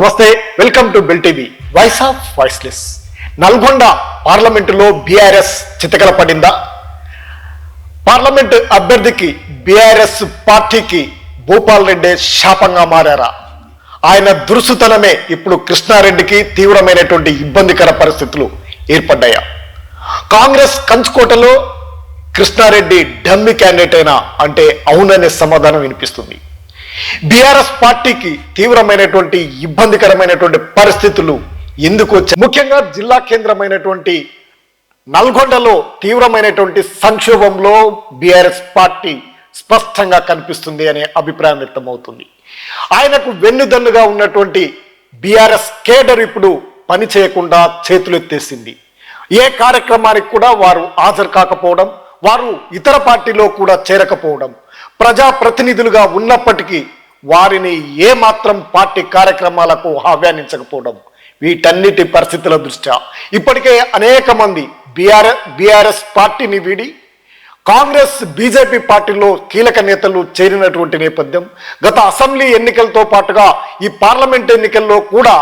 నమస్తే welcome to bill TV. Voice of voiceless Nalgonda పార్లమెంటులో BRS చితకల పడిందా? పార్లమెంట్ అభ్యర్థికి బీఆర్ఎస్ పార్టీకి భూపాల్ రెడ్డి శాపంగా మారారా? ఆయన దురుసుతనమే ఇప్పుడు కృష్ణారెడ్డికి తీవ్రమైనటువంటి ఇబ్బందికర పరిస్థితులు ఏర్పడ్డాయా? కాంగ్రెస్ కంచుకోటలో కృష్ణారెడ్డి డమ్మి క్యాండిడేట్ అయినా అంటే అవుననే సమాధానం వినిపిస్తుంది. బీఆర్ఎస్ పార్టీకి తీవ్రమైనటువంటి ఇబ్బందికరమైనటువంటి పరిస్థితులు ఎందుకు వచ్చాయి? ముఖ్యంగా జిల్లా కేంద్రమైనటువంటి నల్గొండలో తీవ్రమైనటువంటి సంక్షోభంలో బీఆర్ఎస్ పార్టీ స్పష్టంగా కనిపిస్తుంది అనే అభిప్రాయం వ్యక్తమవుతుంది. ఆయనకు వెన్నుదన్నుగా ఉన్నటువంటి బీఆర్ఎస్ కేడర్ ఇప్పుడు పని చేయకుండా చేతులెత్తేసింది. ఏ కార్యక్రమానికి కూడా వారు హాజరు కాకపోవడం వారు ఇతర పార్టీలో కూడా చేరకపోవడం ప్రజా ప్రతినిధులుగా ఉన్నప్పటికీ వారిని ఏమాత్రం పార్టీ కార్యక్రమాలకు ఆహ్వానించకపోవడం వీటన్నిటి పరిస్థితుల దృష్ట్యా. ఇప్పటికే అనేక మంది బీఆర్ బీఆర్ఎస్ పార్టీని వీడి కాంగ్రెస్ బీజేపీ పార్టీలో కీలక నేతలు చేరినటువంటి నేపథ్యం గత అసెంబ్లీ ఎన్నికలతో పాటుగా ఈ పార్లమెంట్ ఎన్నికల్లో కూడా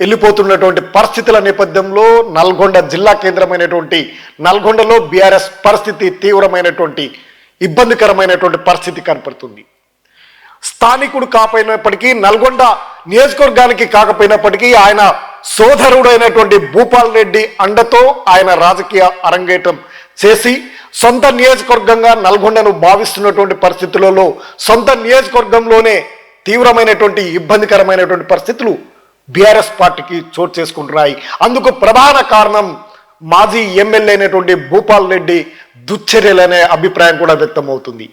వెళ్ళిపోతున్నటువంటి పరిస్థితుల నేపథ్యంలో నల్గొండ జిల్లా కేంద్రమైనటువంటి నల్గొండలో బీఆర్ఎస్ పరిస్థితి తీవ్రమైనటువంటి ఇబ్బందికరమైనటువంటి పరిస్థితి కనపడుతుంది. స్థానికుడు కాకపోయినప్పటికీ నల్గొండ నియోజకవర్గానికి కాకపోయినప్పటికీ ఆయన సోదరుడైనటువంటి భూపాల్ రెడ్డి అండతో ఆయన రాజకీయ అరంగేటం చేసి సొంత నియోజకవర్గంగా నల్గొండను భావిస్తున్నటువంటి పరిస్థితులలో సొంత నియోజకవర్గంలోనే తీవ్రమైనటువంటి ఇబ్బందికరమైనటువంటి పరిస్థితులు బీఆర్ఎస్ పార్టీకి చోటు చేసుకుంటున్నాయి. అందుకు ప్రధాన కారణం మాజీ ఎమ్మెల్యే అయినటువంటి భూపాల్ రెడ్డి దుశ్చర్యలనే అభిప్రాయం కూడా వ్యక్తమవుతుంది.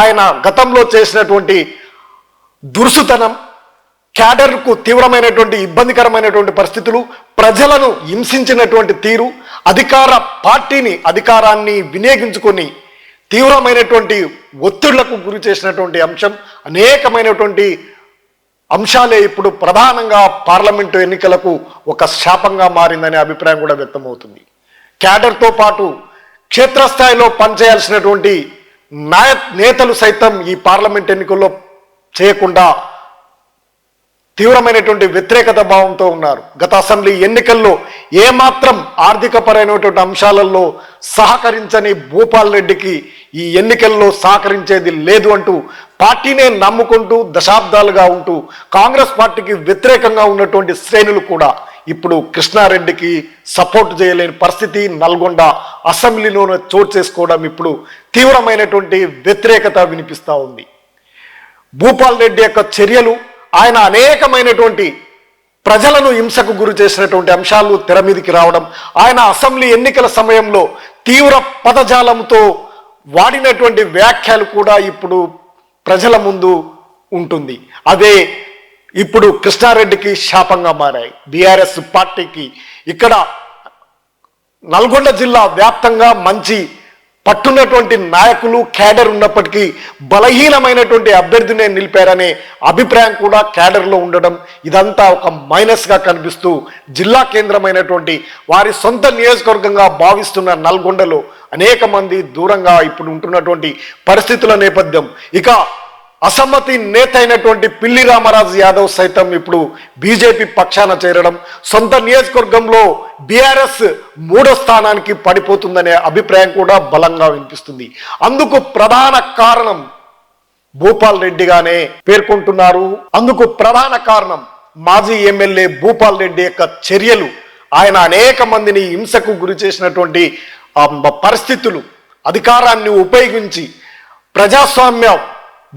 ఆయన గతంలో చేసినటువంటి దురుసుతనం క్యాడర్కు తీవ్రమైనటువంటి ఇబ్బందికరమైనటువంటి పరిస్థితులు ప్రజలను హింసించినటువంటి తీరు అధికార పార్టీని అధికారాన్ని వినియోగించుకొని తీవ్రమైనటువంటి ఒత్తిళ్ళకు గురి చేసినటువంటి అంశం అనేకమైనటువంటి అంశాలే ఇప్పుడు ప్రధానంగా పార్లమెంటు ఎన్నికలకు ఒక శాపంగా మారిందనే అభిప్రాయం కూడా వ్యక్తమవుతుంది. క్యాడర్తో పాటు క్షేత్రస్థాయిలో పనిచేయాల్సినటువంటి నాయ నేతలు సైతం ఈ పార్లమెంట్ ఎన్నికల్లో చేయకుండా తీవ్రమైనటువంటి వ్యతిరేకత భావంతో ఉన్నారు. గత అసెంబ్లీ ఎన్నికల్లో ఏమాత్రం ఆర్థికపరమైనటువంటి అంశాలలో సహకరించని భూపాల్ రెడ్డికి ఈ ఎన్నికల్లో సహకరించేది లేదు అంటూ పార్టీనే నమ్ముకుంటూ దశాబ్దాలుగా ఉంటూ కాంగ్రెస్ పార్టీకి వ్యతిరేకంగా ఉన్నటువంటి శ్రేణులు కూడా ఇప్పుడు కృష్ణారెడ్డికి సపోర్ట్ చేయలేని పరిస్థితి నల్గొండ అసెంబ్లీలోనే చోటు చేసుకోవడం ఇప్పుడు తీవ్రమైనటువంటి వ్యతిరేకత వినిపిస్తూ ఉంది. భూపాల్ రెడ్డి యొక్క చర్యలు ఆయన అనేకమైనటువంటి ప్రజలను హింసకు గురి చేసినటువంటి అంశాలు తెర మీదికి రావడం ఆయన అసెంబ్లీ ఎన్నికల సమయంలో తీవ్ర పదజాలంతో వాడినటువంటి వ్యాఖ్యలు కూడా ఇప్పుడు ప్రజల ముందు ఉంటుంది. అదే ఇప్పుడు కృష్ణారెడ్డికి శాపంగా మారాయి. బీఆర్ఎస్ పార్టీకి ఇక్కడ నల్గొండ జిల్లా వ్యాప్తంగా మంచి పట్టున్నటువంటి నాయకులు క్యాడర్ ఉన్నప్పటికీ బలహీనమైనటువంటి అభ్యర్థినే నిలిపారనే అభిప్రాయం కూడా క్యాడర్లో ఉండడం ఇదంతా ఒక మైనస్గా కనిపిస్తూ జిల్లా కేంద్రమైనటువంటి వారి సొంత నియోజకవర్గంగా భావిస్తున్న నల్గొండలో అనేక మంది దూరంగా ఇప్పుడు ఉంటున్నటువంటి పరిస్థితుల నేపథ్యం. ఇక అసమ్మతి నేత అయినటువంటి పిల్లి రామరాజు యాదవ్ సైతం ఇప్పుడు బీజేపీ పక్షాన చేరడం సొంత నియోజకవర్గంలో బీఆర్ఎస్ మూడో స్థానానికి పడిపోతుందనే అభిప్రాయం కూడా బలంగా వినిపిస్తుంది. అందుకు ప్రధాన కారణం భూపాల్ రెడ్డిగానే పేర్కొంటున్నారు. అందుకు ప్రధాన కారణం మాజీ ఎమ్మెల్యే భూపాల్ రెడ్డి యొక్క చర్యలు. ఆయన అనేక మందిని హింసకు గురి చేసినటువంటి పరిస్థితులు అధికారాన్ని ఉపయోగించి ప్రజాస్వామ్య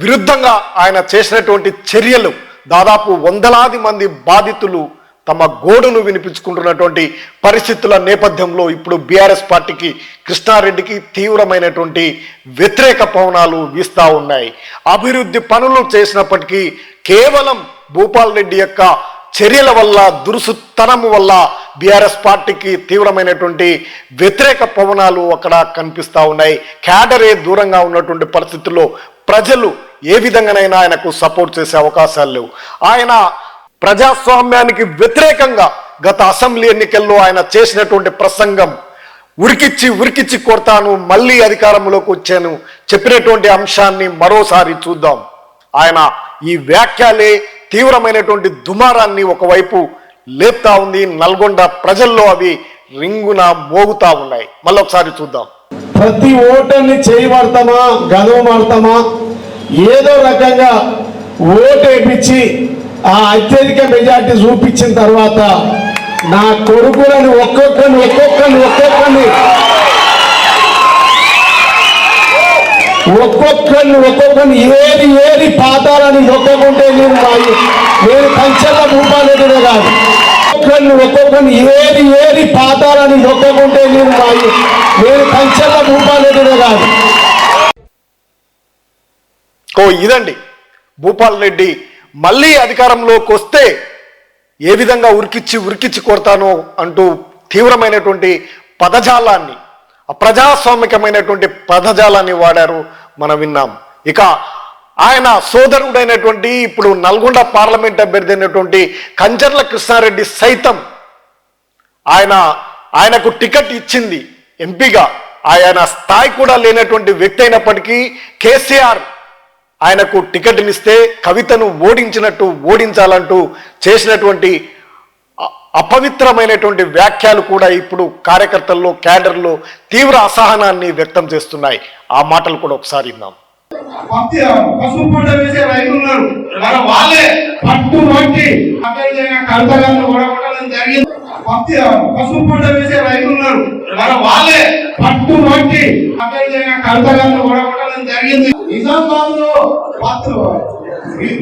విరుద్ధంగా ఆయన చేసినటువంటి చర్యలు దాదాపు వందలాది మంది బాధితులు తమ గోడును వినిపించుకుంటున్నటువంటి పరిస్థితుల నేపథ్యంలో ఇప్పుడు బీఆర్ఎస్ పార్టీకి కృష్ణారెడ్డికి తీవ్రమైనటువంటి వ్యతిరేక పవనాలు వీస్తూ ఉన్నాయి. అభివృద్ధి పనులు చేసినప్పటికీ కేవలం భూపాల్ రెడ్డి యొక్క చర్యల వల్ల దురుసుతనము వల్ల బీఆర్ఎస్ పార్టీకి తీవ్రమైనటువంటి వ్యతిరేక పవనాలు అక్కడ కనిపిస్తూ ఉన్నాయి. క్యాడరే దూరంగా ఉన్నటువంటి పరిస్థితుల్లో ప్రజలు ఏ విధంగానైనా ఆయనకు సపోర్ట్ చేసే అవకాశాలు లేవు. ఆయన ప్రజాస్వామ్యానికి వ్యతిరేకంగా గత అసెంబ్లీ ఎన్నికల్లో ఆయన చేసినటువంటి ప్రసంగం ఉరికిచ్చి ఉరికిచ్చి కొడతాను మళ్ళీ అధికారంలోకి వచ్చాను చెప్పినటువంటి అంశాన్ని మరోసారి చూద్దాం. ఆయన ఈ వ్యాఖ్యలే తీవ్రమైనటువంటి దుమారాన్ని ఒకవైపు లేపుతా ఉంది. నల్గొండ ప్రజల్లో అవి రింగున మోగుతా ఉన్నాయి. మళ్ళొకసారి చూద్దాం. ప్రతి ఓటర్ని చేయబడతామా గదవమాడతామా ఏదో రకంగా ఓటు వేయించి ఆ అత్యధిక మెజార్టీ చూపించిన తర్వాత నా కొడుకులను ఒక్కొక్కరిని ఒక్కొక్కరిని ఒక్కొక్కరిని ఒక్కొక్కరిని ఒక్కొక్కరిని ఏది ఏది పాతాలని నొక్కకుంటే నేను మా నేను పంచల భూపాలెదుడే కాదు. ఒక్కొక్కరిని ఒక్కొక్కరిని ఏది ఏది పాతాలని నొక్కకుంటే నేను మా నేను పంచల భూపాలెదుడే కాదు. ఓ ఇదండి. భూపాల్ రెడ్డి మళ్ళీ అధికారంలోకి వస్తే ఏ విధంగా ఉరికిచ్చి ఉరికిచ్చి కొడతానో అంటూ తీవ్రమైనటువంటి పదజాలాన్ని అప్రజాస్వామికమైనటువంటి పదజాలాన్ని వాడారు మనం విన్నాం. ఇక ఆయన సోదరుడైనటువంటి ఇప్పుడు నల్గొండ పార్లమెంట్ అభ్యర్థి అయినటువంటి కంచర్ల కృష్ణారెడ్డి సైతం ఆయన ఆయనకు టికెట్ ఇచ్చింది ఎంపీగా. ఆయన స్థాయి కూడా లేనటువంటి వ్యక్తి అయినప్పటికీ కేసీఆర్ ఆయనకు టికెట్నిస్తే కవితను ఓడించినట్టు ఓడించాలంటూ చేసినటువంటి అపవిత్రమైనటువంటి వ్యాఖ్యలు కూడా ఇప్పుడు కార్యకర్తల్లో క్యాడర్లో తీవ్ర అసహనాన్ని వ్యక్తం చేస్తున్నాయి. ఆ మాటలు కూడా ఒకసారి విన్నాం పసుపు పంట వేసే రైతులు ఉన్నారు. మన వాళ్ళే పట్టు జరిగింది. పసుపు పంట వేసే నిజామాబాద్లో పత్తు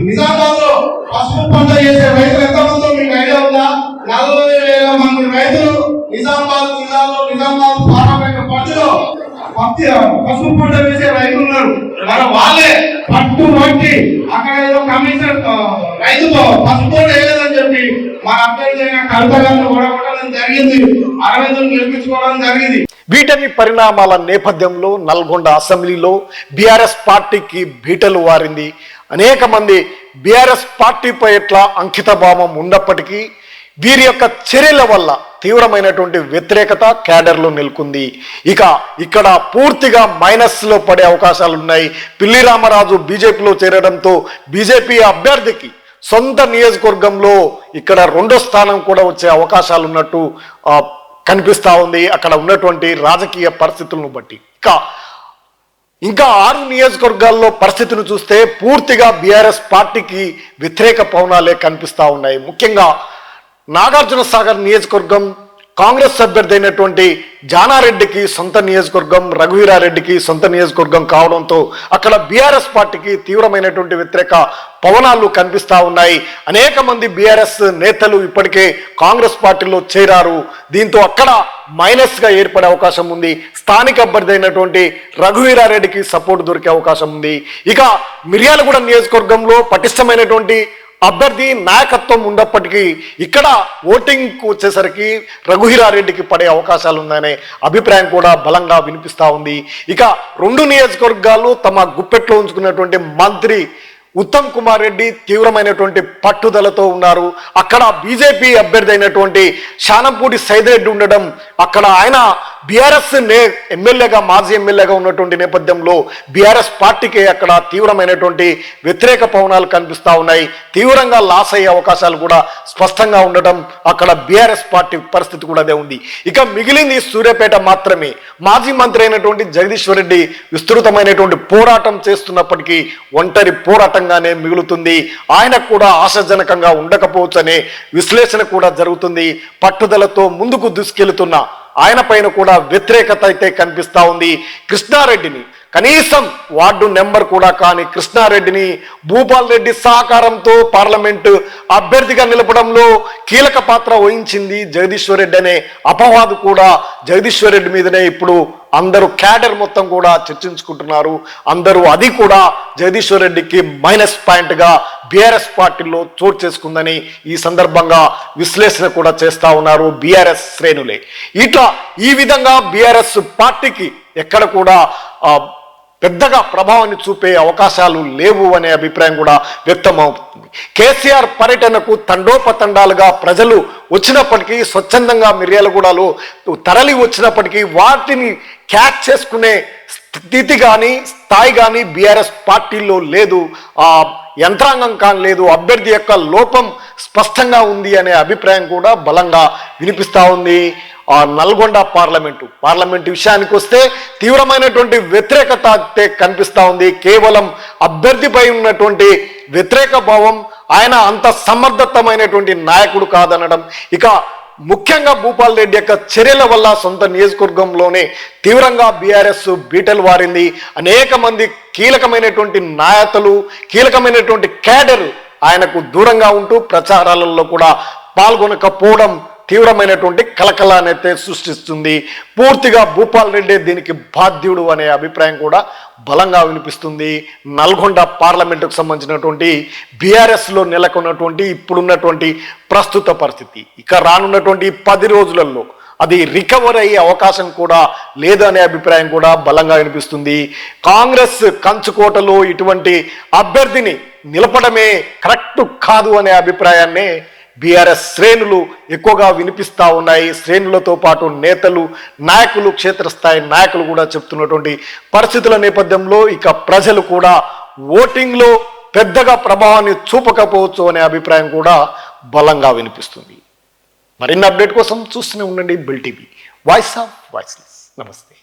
నిజామాబాద్లో పసుపు పంట చేసే రైతులు ఎంతమందో మీకు ఐడియా ఉందా? నలభై వేల మంది రైతులు నిజామాబాద్ జిల్లాలో నిజామాబాద్ పార్లమెంట్ పరిధిలో పత్తి పసుపు పంట వేసే రైతులు ఉన్నారు. మన వాళ్ళే పట్టు పట్టి అక్కడ ఏదో కమిషన్ ఆ, రైతుతో పసుపు పంట వేయలేదని చెప్పి మన అభ్యర్థి అయిన కవితగాలను ఓడగొట్టడం జరిగింది అరవిందులు గెలిపించుకోవడం జరిగింది. వీటన్ని పరిణామాల నేపథ్యంలో నల్గొండ అసెంబ్లీలో బీఆర్ఎస్ పార్టీకి బీటలు వారింది. అనేక మంది బీఆర్ఎస్ పార్టీపై ఎట్లా అంకితభావం ఉన్నప్పటికీ వీరి యొక్క చర్యల వల్ల తీవ్రమైనటువంటి వ్యతిరేకత క్యాడర్లో నెలకొంది. ఇక ఇక్కడ పూర్తిగా మైనస్లో పడే అవకాశాలు ఉన్నాయి పిల్లి రామరాజు బీజేపీలో చేరడంతో బీజేపీ అభ్యర్థికి సొంత నియోజకవర్గంలో ఇక్కడ రెండో స్థానం కూడా వచ్చే అవకాశాలు ఉన్నట్టు కనిపిస్తా ఉంది అక్కడ ఉన్నటువంటి రాజకీయ పరిస్థితులను బట్టి. ఇంకా ఇంకా ఆరు నియోజకవర్గాల్లో పరిస్థితిని చూస్తే పూర్తిగా బీఆర్ఎస్ పార్టీకి వ్యతిరేక పవనాలే కనిపిస్తూ ఉన్నాయి. ముఖ్యంగా నాగార్జున సాగర్ నియోజకవర్గం కాంగ్రెస్ అభ్యర్థి అయినటువంటి జానారెడ్డికి సొంత నియోజకవర్గం రఘువీరారెడ్డికి సొంత నియోజకవర్గం కావడంతో అక్కడ బీఆర్ఎస్ పార్టీకి తీవ్రమైనటువంటి వ్యతిరేక పవనాలు కనిపిస్తా ఉన్నాయి. అనేక మంది బీఆర్ఎస్ నేతలు ఇప్పటికే కాంగ్రెస్ పార్టీలో చేరారు. దీంతో అక్కడ మైనస్గా ఏర్పడే అవకాశం ఉంది. స్థానిక అభ్యర్థి అయినటువంటి రఘువీరారెడ్డికి సపోర్ట్ దొరికే అవకాశం ఉంది. ఇక మిర్యాలగూడ నియోజకవర్గంలో పటిష్టమైనటువంటి అభ్యర్థి నాయకత్వం ఉన్నప్పటికీ ఇక్కడ ఓటింగ్కు వచ్చేసరికి రఘుహీరారెడ్డికి పడే అవకాశాలు ఉన్నాయనే అభిప్రాయం కూడా బలంగా వినిపిస్తూ ఉంది. ఇక రెండు నియోజకవర్గాలు తమ గుప్పెట్లో ఉంచుకున్నటువంటి మంత్రి ఉత్తమ్ కుమార్ రెడ్డి తీవ్రమైనటువంటి పట్టుదలతో ఉన్నారు. అక్కడ బీజేపీ అభ్యర్థి అయినటువంటి శానంపూడి సైదిరెడ్డి ఉండడం అక్కడ ఆయన బీఆర్ఎస్ నే ఎమ్మెల్యేగా మాజీ ఎమ్మెల్యేగా ఉన్నటువంటి నేపథ్యంలో బీఆర్ఎస్ పార్టీకి అక్కడ తీవ్రమైనటువంటి వ్యతిరేక పవనాలు కనిపిస్తా ఉన్నాయి. తీవ్రంగా లాస్ అయ్యే అవకాశాలు కూడా స్పష్టంగా ఉండటం అక్కడ బీఆర్ఎస్ పార్టీ పరిస్థితి కూడా అదే ఉంది. ఇక మిగిలింది సూర్యాపేట మాత్రమే. మాజీ మంత్రి అయినటువంటి జగదీశ్వర్ రెడ్డి విస్తృతమైనటువంటి పోరాటం చేస్తున్నప్పటికీ ఒంటరి పోరాటంగానే మిగులుతుంది. ఆయనకు కూడా ఆశాజనకంగా ఉండకపోవచ్చు అనే విశ్లేషణ కూడా జరుగుతుంది. పట్టుదలతో ముందుకు దూసుకెళ్తున్న ఆయన పైన కూడా వ్యతిరేకత అయితే కనిపిస్తూ ఉంది. కృష్ణారెడ్డిని. కనీసం వార్డు నెంబర్ కూడా కాని కృష్ణారెడ్డిని భూపాల్ రెడ్డి సహకారంతో పార్లమెంటు అభ్యర్థిగా నిలపడంలో కీలక పాత్ర వహించింది జగదీశ్వర్ రెడ్డి అనే అపవాదు కూడా జగదీశ్వర్ రెడ్డి మీదనే ఇప్పుడు అందరూ క్యాడర్ మొత్తం కూడా చర్చించుకుంటున్నారు. అందరూ అది కూడా జగదీశ్వర్ రెడ్డికి మైనస్ పాయింట్గా బీఆర్ఎస్ పార్టీలో చోటు చేసుకుందని ఈ సందర్భంగా విశ్లేషణ కూడా చేస్తూ ఉన్నారు బీఆర్ఎస్ శ్రేణులే. ఇట్లా ఈ విధంగా బీఆర్ఎస్ పార్టీకి ఎక్కడ కూడా పెద్దగా ప్రభావాన్ని చూపే అవకాశాలు లేవు అనే అభిప్రాయం కూడా వ్యక్తమవుతుంది కేసీఆర్ పర్యటనకు తండోపతండాలుగా ప్రజలు వచ్చినప్పటికీ స్వచ్ఛందంగా మిర్యాలగూడలో తరలి వచ్చినప్పటికీ వాటిని క్యాచ్ చేసుకునే స్థితి కానీ స్థాయి కానీ బీఆర్ఎస్ పార్టీలో లేదు. ఆ యంత్రాంగం కానీ లేదు. అభ్యర్థి యొక్క లోపం స్పష్టంగా ఉంది అనే అభిప్రాయం కూడా బలంగా వినిపిస్తూ ఉంది. ఆ నల్గొండ పార్లమెంటు పార్లమెంటు విషయానికి వస్తే తీవ్రమైనటువంటి వ్యతిరేకత అయితే కనిపిస్తూ ఉంది. కేవలం అభ్యర్థిపై ఉన్నటువంటి వ్యతిరేక భావం ఆయన అంత సమర్థతమైనటువంటి నాయకుడు కాదనడం ఇక ముఖ్యంగా భూపాల్ రెడ్డి యొక్క చర్యల వల్ల సొంత నియోజకవర్గంలోనే తీవ్రంగా బీఆర్ఎస్ బీటలు వారింది. అనేక మంది కీలకమైనటువంటి నాయకులు కీలకమైనటువంటి క్యాడర్ ఆయనకు దూరంగా ఉంటూ ప్రచారాలలో కూడా పాల్గొనకపోవడం తీవ్రమైనటువంటి కలకలానైతే సృష్టిస్తుంది. పూర్తిగా భూపాల్ రెడ్డి దీనికి బాధ్యుడు అనే అభిప్రాయం కూడా బలంగా వినిపిస్తుంది. నల్గొండ పార్లమెంటుకు సంబంధించినటువంటి బీఆర్ఎస్లో నెలకొన్నటువంటి ఇప్పుడున్నటువంటి ప్రస్తుత పరిస్థితి. ఇక రానున్నటువంటి పది రోజులలో అది రికవర్ అయ్యే అవకాశం కూడా లేదనే అభిప్రాయం కూడా బలంగా వినిపిస్తుంది. కాంగ్రెస్ కంచుకోటలో ఇటువంటి అభ్యర్థిని నిలపడమే కరెక్ట్ కాదు అనే అభిప్రాయాన్నే బీఆర్ఎస్ శ్రేణులు ఎక్కువగా వినిపిస్తూ ఉన్నాయి. శ్రేణులతో పాటు నేతలు నాయకులు క్షేత్రస్థాయి నాయకులు కూడా చెప్తున్నటువంటి పరిస్థితుల నేపథ్యంలో ఇక ప్రజలు కూడా ఓటింగ్లో పెద్దగా ప్రభావాన్ని చూపకపోవచ్చు అనే అభిప్రాయం కూడా బలంగా వినిపిస్తుంది. మరిన్ని అప్డేట్ కోసం చూస్తూనే ఉండండి bill TV. Voice of voiceless. నమస్తే.